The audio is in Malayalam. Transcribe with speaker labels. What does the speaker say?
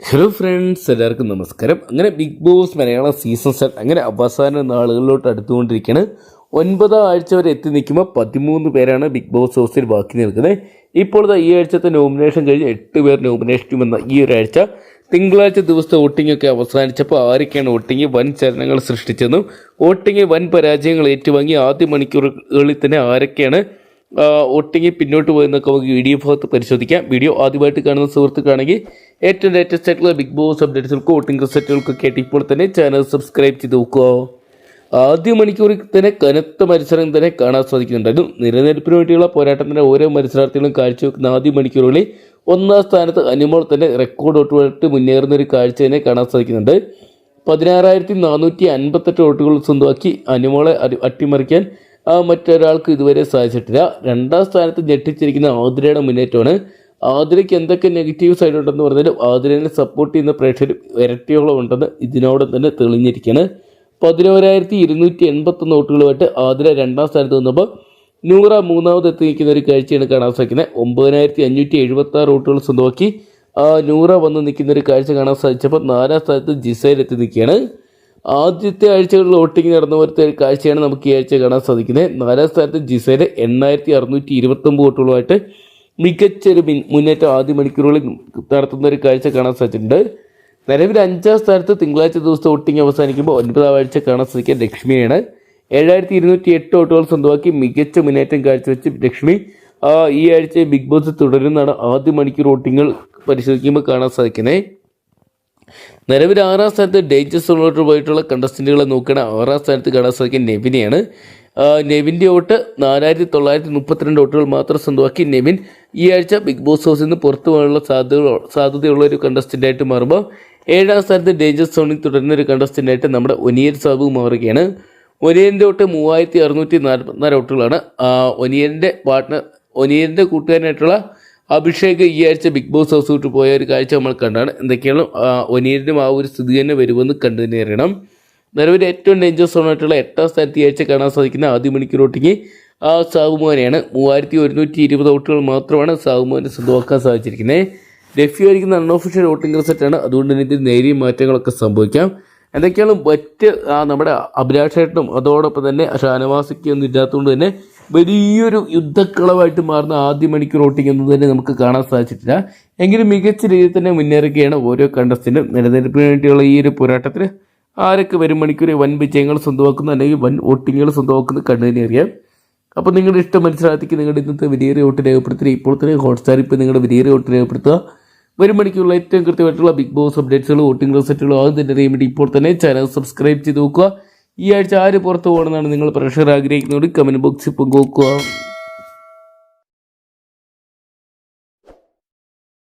Speaker 1: ഹലോ ഫ്രണ്ട്സ് എല്ലാവർക്കും നമസ്കാരം. അങ്ങനെ Big Boss Malayalam season seven അങ്ങനെ അവസാന നാളുകളിലോട്ട് അടുത്തുകൊണ്ടിരിക്കുകയാണ്. ഒൻപതാം ആഴ്ച വരെ എത്തി നിൽക്കുമ്പോൾ പതിമൂന്ന് പേരാണ് ബിഗ് ബോസ് ഹൗസിൽ ബാക്കി നിൽക്കുന്നത്. ഇപ്പോൾ ഈ ആഴ്ചത്തെ നോമിനേഷൻ കഴിഞ്ഞ് എട്ട് പേർ നോമിനേഷൻ വന്ന ഈ ഒരാഴ്ച തിങ്കളാഴ്ച ദിവസത്തെ വോട്ടിംഗ് ഒക്കെ അവസാനിച്ചപ്പോൾ ആരൊക്കെയാണ് വോട്ടിംഗ് വൻ ചലനങ്ങൾ സൃഷ്ടിച്ചെന്നും വോട്ടിംഗ് വൻ പരാജയങ്ങൾ ഏറ്റുവാങ്ങി ആദ്യ മണിക്കൂറുകളിൽ തന്നെ ആരൊക്കെയാണ് ഒട്ടിങ്ങി പിന്നോട്ട് പോയെന്നൊക്കെ നമുക്ക് വീഡിയോ ഭാഗത്ത് പരിശോധിക്കാം. വീഡിയോ ആദ്യമായിട്ട് കാണുന്ന സുഹൃത്തുക്കാണെങ്കിൽ ഏറ്റവും ലേറ്റസ്റ്റ് ആയിട്ടുള്ള ബിഗ് ബോസ് അപ്ഡേറ്റ്സുകൾക്കും ഒട്ടിംഗ് റിസൾട്ടുകൾക്കൊക്കെ ആയിട്ട് ഇപ്പോൾ തന്നെ ചാനൽ സബ്സ്ക്രൈബ് ചെയ്ത് നോക്കുക. ആദ്യ മണിക്കൂറിൽ തന്നെ കനത്ത മത്സരം തന്നെ കാണാൻ സാധിക്കുന്നുണ്ടായിരുന്നു നിലനിൽപ്പിന് വേണ്ടിയുള്ള പോരാട്ടം തന്നെ ഓരോ മത്സരാർത്ഥികളും കാഴ്ചവെക്കുന്ന ആദ്യ മണിക്കൂറുകളിൽ ഒന്നാം സ്ഥാനത്ത് അനുമോൾ തന്നെ റെക്കോർഡ് വോട്ടുമായിട്ട് മുന്നേറുന്ന ഒരു കാഴ്ച തന്നെ കാണാൻ സാധിക്കുന്നുണ്ട്. പതിനാറായിരത്തി നാനൂറ്റി അൻപത്തെട്ട് വോട്ടുകൾ സ്വന്തമാക്കി അനുമോളെ അടിമറിക്കാൻ മറ്റൊരാൾക്ക് ഇതുവരെ സാധിച്ചിട്ടില്ല. രണ്ടാം സ്ഥാനത്ത് ഞെട്ടിച്ചിരിക്കുന്ന ആതിരയുടെ മുന്നേറ്റമാണ്. ആതിരയ്ക്ക് എന്തൊക്കെ നെഗറ്റീവ് സൈഡ് ഉണ്ടെന്ന് പറഞ്ഞാലും ആതിരനെ സപ്പോർട്ട് ചെയ്യുന്ന പ്രേക്ഷകർ ഇരട്ടിയോളം ഉണ്ടെന്ന് ഇതിനോടൊപ്പം തന്നെ തെളിഞ്ഞിരിക്കുകയാണ്. പതിനോരായിരത്തി ഇരുന്നൂറ്റി എൺപത്തൊന്ന് വോട്ടുകളുമായിട്ട് ആതിര രണ്ടാം സ്ഥാനത്ത് വന്നപ്പോൾ നൂറ മൂന്നാമത് എത്തി നിൽക്കുന്ന ഒരു കാഴ്ചയാണ് കാണാൻ സാധിക്കുന്നത്. ഒമ്പതിനായിരത്തി അഞ്ഞൂറ്റി എഴുപത്തി ആറ് വോട്ടുകൾ സ്വന്തമാക്കി നൂറ വന്ന് നിൽക്കുന്ന ഒരു കാഴ്ച കാണാൻ സാധിച്ചപ്പോൾ നാലാം സ്ഥാനത്ത് ജിസൈൽ എത്തി നിൽക്കുകയാണ്. ആദ്യത്തെ ആഴ്ചകളിൽ വോട്ടിംഗ് നടന്ന പോലത്തെ ഒരു കാഴ്ചയാണ് നമുക്ക് ഈ ആഴ്ച കാണാൻ സാധിക്കുന്നത്. നാലാം സ്ഥാനത്ത് ജിസേൽ എണ്ണായിരത്തി അറുന്നൂറ്റി ഇരുപത്തൊമ്പത് വോട്ടുകളുമായിട്ട് മികച്ചൊരു മിൻ- മുന്നേറ്റം ആദ്യ മണിക്കൂറുകളിൽ നടത്തുന്ന ഒരു കാഴ്ച കാണാൻ സാധിച്ചിട്ടുണ്ട്. നിലവിൽ അഞ്ചാം സ്ഥാനത്ത് തിങ്കളാഴ്ച ദിവസത്തെ വോട്ടിംഗ് അവസാനിക്കുമ്പോൾ ഒൻപതാം ആഴ്ച കാണാൻ സാധിക്കുക ലക്ഷ്മിയാണ്. ഏഴായിരത്തി ഇരുന്നൂറ്റി എട്ട് വോട്ടുകൾ സ്വന്തമാക്കി മികച്ച മുന്നേറ്റം കാഴ്ചവെച്ച് ലക്ഷ്മി ഈ ആഴ്ച ബിഗ് ബോസ് തുടരുന്നതാണ് ആദ്യ മണിക്കൂർ വോട്ടിങ്ങൾ പരിശോധിക്കുമ്പോൾ കാണാൻ സാധിക്കുന്നത്. നിലവിൽ ആറാം സ്ഥാനത്ത് ഡേഞ്ചർ സോണിലോട്ട് പോയിട്ടുള്ള കണ്ടസ്റ്റന്റുകളെ നോക്കണ ആറാം സ്ഥാനത്ത് കാണാൻ സാധിക്കും നെവിനെയാണ്. നെവിന്റെ വോട്ട് നാലായിരത്തി തൊള്ളായിരത്തി മുപ്പത്തിരണ്ട് വോട്ടുകൾ മാത്രം സ്വന്തമാക്കി നെവിൻ ഈ ആഴ്ച ബിഗ് ബോസ് ഹൗസിൽ നിന്ന് പുറത്തു പോകാനുള്ള സാധ്യത സാധ്യതയുള്ള ഒരു കണ്ടസ്റ്റന്റായിട്ട് മാറുമ്പോൾ ഏഴാം സ്ഥാനത്ത് ഡേഞ്ചർ സോണിൽ തുടരുന്ന ഒരു കണ്ടസ്റ്റന്റായിട്ട് നമ്മുടെ ഒനിയൻ സാബു മാറുകയാണ്. ഒനിയന്റെ വോട്ട് മൂവായിരത്തി അറുന്നൂറ്റി നാൽപ്പത്തിനാല് വോട്ടുകളാണ് ഒനിയന്റെ പാർട്ട്ണർ ഒനിയന്റെ കൂട്ടുകാരനായിട്ടുള്ള അഭിഷേക് ഈ ആഴ്ച ബിഗ് ബോസ് ഹൗസ് വിട്ട് പോയ ഒരു കാഴ്ച നമ്മൾ കണ്ടാണ്. എന്തൊക്കെയാണ്? ഒനീരിനും ആ ഒരു സ്ഥിതി തന്നെ വരുമെന്ന് കണ്ടു തന്നെ അറിയണം. നിലവിൽ ഏറ്റവും ഡേഞ്ചറസ് ആയിട്ടുള്ള എട്ടാം സ്ഥാനത്ത് ഈ ആഴ്ച കാണാൻ സാധിക്കുന്ന ആദ്യ മണിക്കൂർ ഓട്ടിങ് ആ സാവുമോനെയാണ്. മൂവായിരത്തി ഒരുന്നൂറ്റി ഇരുപത് ഔട്ടുകൾ മാത്രമാണ് സാവുമോനെ സ്വന്തമാക്കാൻ സാധിച്ചിരിക്കുന്നത്. രഫി ആയിരിക്കുന്ന അൺഒഫീഷ്യൽ വോട്ടിംഗ് റിസൾട്ടാണ് അതുകൊണ്ട് തന്നെ ഇതിൽ നേരിയ മാറ്റങ്ങളൊക്കെ സംഭവിക്കാം. എന്തൊക്കെയാണ്? മറ്റ് നമ്മുടെ അഭിലാഷേട്ടനും അതോടൊപ്പം തന്നെ ഷാനവാസിക്കൊന്നും ഇല്ലാത്തതുകൊണ്ട് തന്നെ വലിയൊരു യുദ്ധക്കളവായിട്ട് മാറുന്ന ആദ്യ മണിക്കൂർ വോട്ടിംഗ് ഒന്നും തന്നെ നമുക്ക് കാണാൻ സാധിച്ചിട്ടില്ല. എങ്കിലും മികച്ച രീതിയിൽ തന്നെ മുന്നേറുകയാണ് ഓരോ കണ്ടസ്റ്റിനും നിലനിൽപ്പിന് വേണ്ടിയുള്ള ഈ ഒരു പോരാട്ടത്തിൽ ആരൊക്കെ വരും മണിക്കൂർ വൻ വിജയങ്ങൾ സ്വന്തമാക്കുന്നു അല്ലെങ്കിൽ വൻ വോട്ടിങ്ങുകൾ സ്വന്തമാക്കുന്നു കണ്ടു അറിയാം അപ്പോൾ നിങ്ങളുടെ ഇഷ്ടം മനസ്സിലാക്കി നിങ്ങളുടെ ഇന്നത്തെ വലിയൊരു വോട്ട് രേഖപ്പെടുത്തി ഇപ്പോൾ തന്നെ ഹോട്ട്സ്റ്റാർ ഇപ്പോൾ നിങ്ങളുടെ വലിയൊരു വോട്ട് രേഖപ്പെടുത്തുക. വരും മണിക്കൂറിലെ ഏറ്റവും കൃത്യമായിട്ടുള്ള ബിഗ് ബോസ് അപ്ഡേറ്റ്സുകളും വോട്ടിംഗ് റിസൾട്ടുകളും ആദ്യം തന്നെ അറിയാൻ വേണ്ടി ഇപ്പോൾ തന്നെ ചാനൽ സബ്സ്ക്രൈബ് ചെയ്ത് നോക്കുക. ഈ ആഴ്ച ആര് പുറത്ത് പോകണമെന്നാണ് നിങ്ങൾ പ്രഷർ ആഗ്രഹിക്കുന്നത് കമന്റ് ബോക്സിൽ പങ്കുവെക്കുക